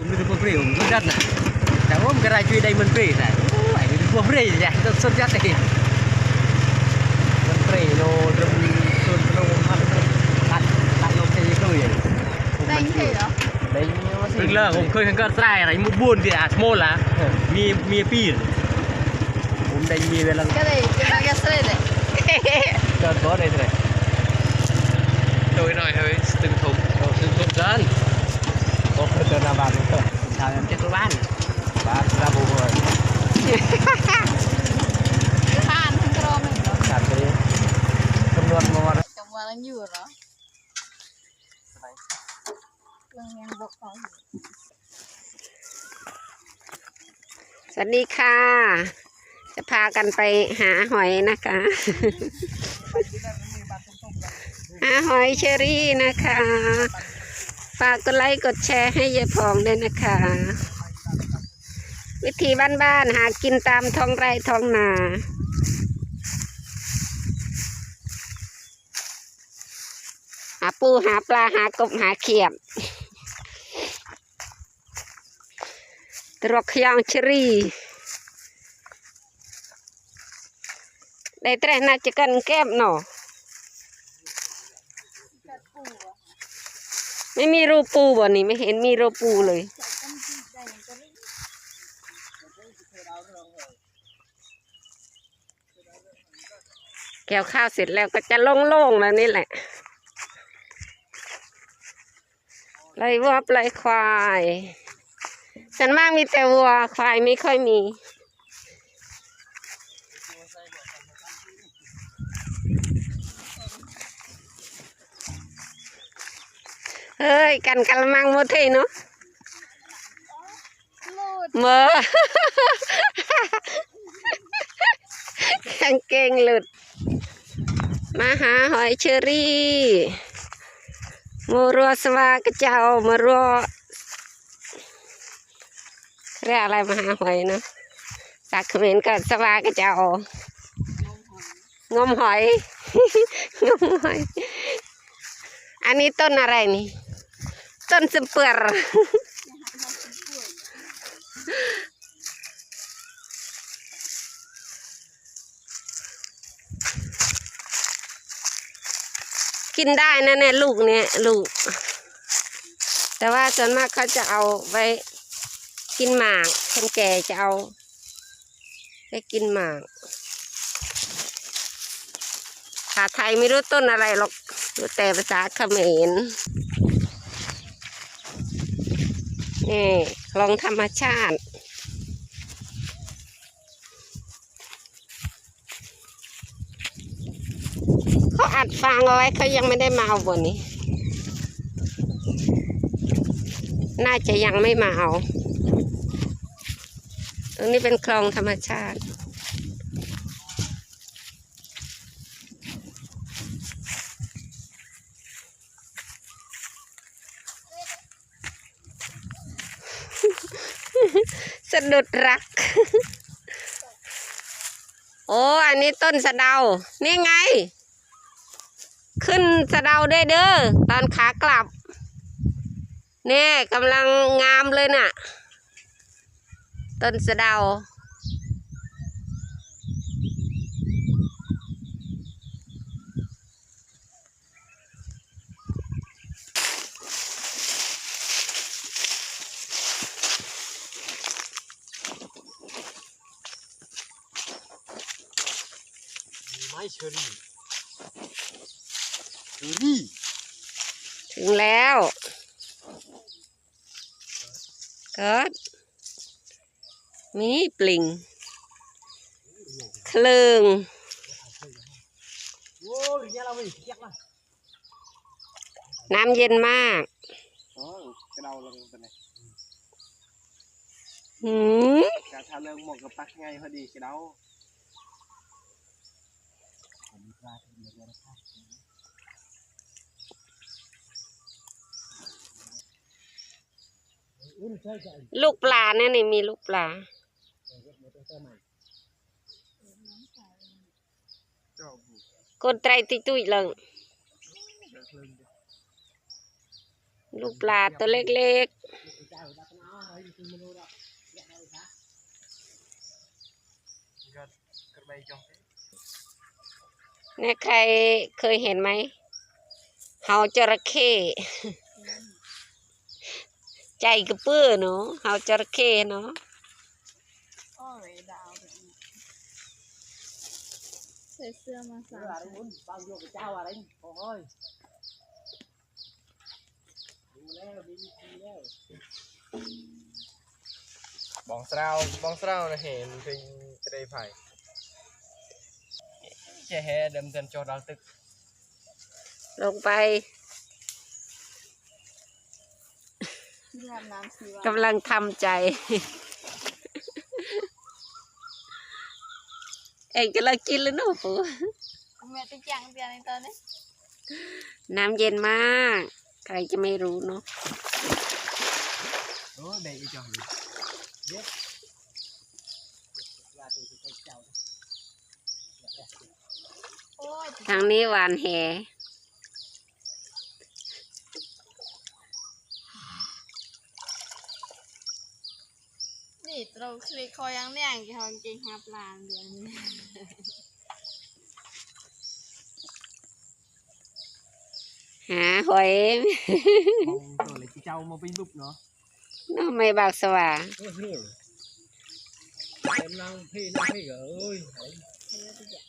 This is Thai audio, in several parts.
Umi tu pemberi, umi tu dah nak. Dah om gerai cuy dai menteri dah. Oh, ini tu pemberi ya, tu surjat ni. Menteri no drum sun no man tak tak no ke tu ya. Đánh thì đó ได้ถึงแล้วผมเคยขังก็ใส่อะไรมุกบุญที่อาสโมล่ะมีมีปีนผมได้มีเวลา Cái này cái này cái sợi này เกิดบ่ได้เลยโดย หน่อยเฮ้ยตึงทุกเราซึ่งทุกเกินบ่เคยเกินอาบานก็ทางนั้นเจ็ดตัวบ้านบ้านระบุเลย Than không có mình đó ขาดไปคำนวณมาว่า Trong mà nó nhiều đó Lưng em bột khó สวัสดีค่ะ จะพากันไปหาหอยนะคะ หาหอยเชอรี่นะคะ ฝากกดไลค์กดแชร์ให้ยายพองด้วยนะคะ วิธีบ้านๆหากินตามท้องไร่ท้องนาหาปูหาปลาหากบหาเขียดตรอกยางเชอรี่ได้แต่น่าจะกันแก้มหนอ ไม่มีรูปปูบ่นี่ไม่เห็นมีรูปปูเลย แกวข้าวเสร็จแล้วก็จะโล่งๆแล้วนี่แหละไล่วัวไล่ควายส่วนมากมีแต่วัวควายไม่ค่อยมี เฮ้ยกันกะละมังหมดทีเนาะ Lụt เมอกางเกงหลุด มาหาหอยเชอรี่มูรัวสวากระเจ้ามารัวเรียกอะไรมาหาหอยเนาะสักเขมรก็สวากระเจ้างมหอยงมหอย อันนี้ต้นอะไรนี่ ต้นสเปื่อกินได้นะเนี่ยลูกเนี่ยลูก แต่ว่าส่วนมากเขาจะเอาไว้กินหมากคนแก่จะเอาไว้กินหมากภาษาไทยไม่รู้ต้นอะไรหรอกรู้แต่ภาษาเขมร นี่คลองธรรมชาติ เขาอัดฟางเอาไว้เขายังไม่ได้มาเอาบนนี้ น่าจะยังไม่มาเอา ตรงนี้เป็นคลองธรรมชาติะดุดรัก โอ้ อันนี้ต้นสะเดา นี่ไง ขึ้นสะเดาได้เด้อ ตอนขากลับ เนี่ยกำลังงามเลยน่ะ ต้นสะเดา เชอรี่เชอรี่ถึงแล้วเกิดมีปลิงเคลิงน้ำเย็นมากหืม การทาเรื่องหมกกับปักไงพอดีกระเดา ลูกปลาเนี่ยนี่มีลูกปลาเจ้าบุกกดไตรติตุยเลยเดินเพลินลูกปลาตัวเล็กๆ ก็กระใบจอง เนี่ยใครเคยเห็นไหมเห่าจระเข้ใจกระเปื้อเนาะเห่าจระเข้เนาะโอ้ยดาวแบบนี้ใส่เสื้อมาสามชั้น bao nhiêu cái trao à đấy ôi đi leo đi đi leo บองสราวบองสราวนะเห็นเป็นเตรไผ่ เจ๊แฮเดิมเดินจอดาวตึก ลงไปที่อาบน้ำสีวะกำลังทำใจ เองกำลังกินแล้วเนาะปูแม่ติจังเตียในตอนนี้น้ำเย็นมาก ใครจะไม่รู้เนาะ ôi đây đi cho mình biết ra từ cái chào โอ้ย ทางนี้หวานแหนี่เราคลิกคอยังเนี่ยกี่ห้องจริงฮับลานเดือนนี้หาหอย không rồi lấy cái trâu mà bên bụng nó น้องไม่บากสว่าง ôi hiểu em đang phi đang phi ơi đấy เดี๋ย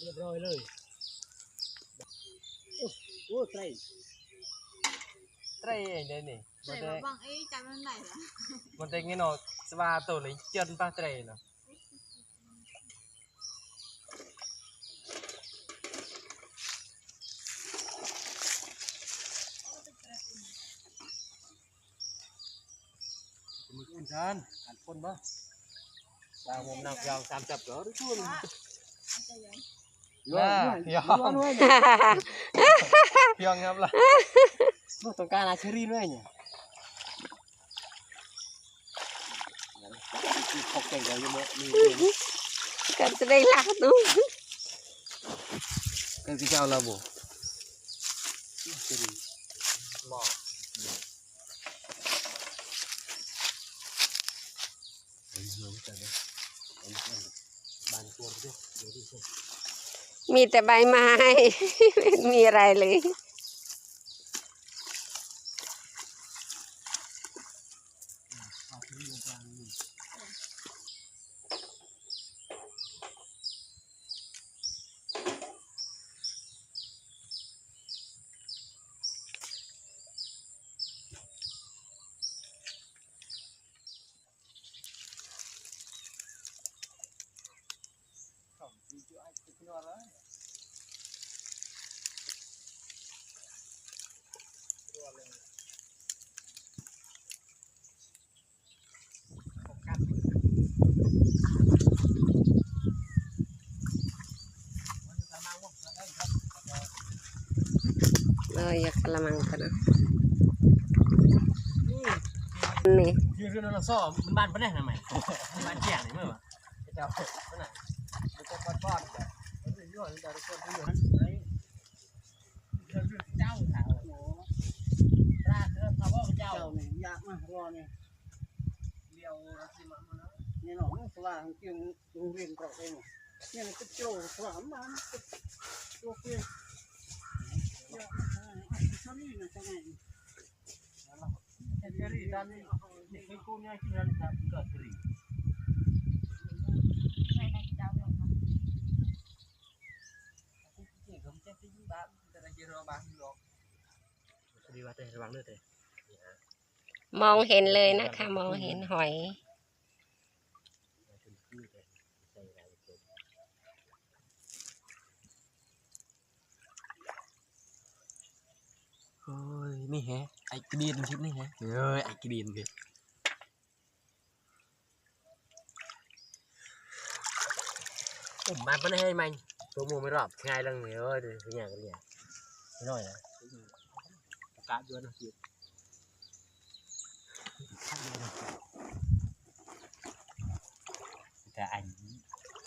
วติจังต้องรีบ được rồi lời ôi trời เตรเองเด้นี่ใส่มันมาเตบังเอ้ยจำมันไหนล่ะมันเตงี้เนาะสว่าตัวเลยเจินป้าเตรเนาะ mình ăn chân ăn con bơ vào mồm nào vào tam chập đó đấy chuông น่าพี่ยอม luôn พี่ยอมครับล่ะ nó tổng ca là cherry nữa nhỉ học cảnh rồi nhưng mà mình ก็จะได้รักเนาะ cái cái chào là bổ cherry หมอ มีแต่ใบไม้ ไม่มีอะไรเลย học đi một vàng mình เลยอ ละมังกันนะนี่ยืนขึ้นแล้วซ้อมับ้านปะเนี่ยทำไมบ้านแจ่ไหนเมื่อวะเจ้าปะน่ะมันบ้อนป้อนแต่มันจะยั่วมันจะทุคนลอยู่เจ้าสาวโอ้ลากเออพาพ่อเจ้าเนี่ยากมากรอเนี่ยเลี้ยวรัศีมันนะนี่หนองสว่างเงรงเรียนเกาะเองเนี่ยมันก็โจ้สว่างมันก็โจ้เกี่ยง được đi vào đây vắng nữa thế มองเห็นเลยนะคะ มองเห็นหอย นี่แฮะไอ้กระดีนทิพนี่แฮะเอ้ยไอ้กระดีนพี่ผมมาปะเนี่ยให้มันตัวมูไม่รอบง่ายลังเนี่ยเอ้ยเดี๋ยวเป็นอย่างกันเนี่ยไม่น้อยนะประกาศด้วยนะพี่แต่อัน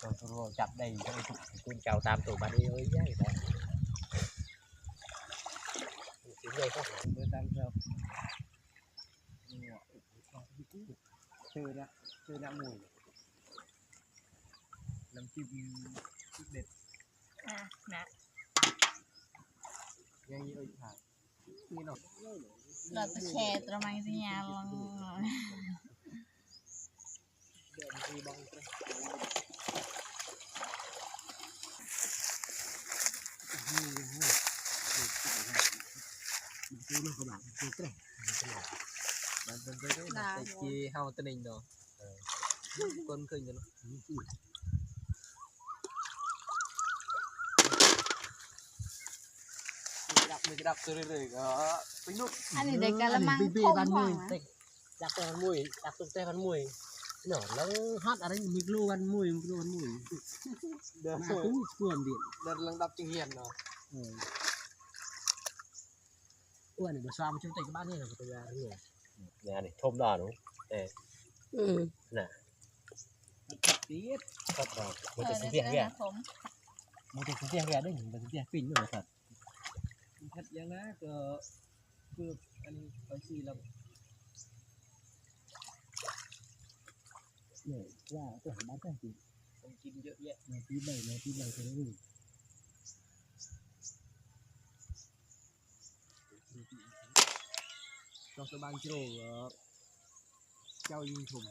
ตัวตัวจับได้ต้องถูกคุณเจ้าตามตัวบ้านนี้เอ้ยใหญ่แต่ ถึงใหญ่ก็เดินตามเราเจอละเจอละหมูน้ำจิ้มเด็ดนะนะยังยี่อ้ยผ่านนี่เนาะเราจะแชร์ตระมังสัญญาลองเดินไปบ้างานเคยกันเนาะดับมือดับตัว เลยก็ไปนุกอันนี้เด็กกะละมังพงพองนะจากแต่พันมวยจากตุ้งแต่พันมวยเนาะแล้วฮัดอะไรมีกลูวันมวยมีกลูวันมวยเดินมา ตู้ส่วนเดียวเดินลังดับจิงเฮียนเนาะอ้วนนี่เดี๋ยวซ้อมชุดเตะกับบ้านนี่เราไปยาเนี่ยเนี่ยนี่ชมดาหนูอืมตีดครับครับเอมันอจะเนี่เสียงยแก่ผมมันจะเสียงแก่ด้วยมันจะเสียงปิ่นอยู่เลยครับฮัดยังนะก็คืออันไปซีเราเนี่ยว่าตัวหาบ้านแท้จริงต้องกินเยอะแยะในที่ใบในที่ใบเขาเรียกเราสบาน กิโลเจ้ายิงถุ่ม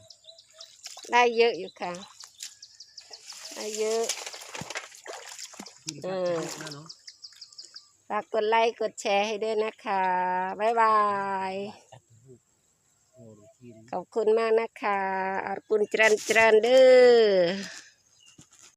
ได้เยอะอยู่ค่ะ ได้เยอะกินกับนะเนาะฝากกดไลค์กดแชร์ให้ด้วยนะคะ บ๊ายบายโอ้กินขอบคุณมากนะคะอรปุณเจริญเจริญเด้อ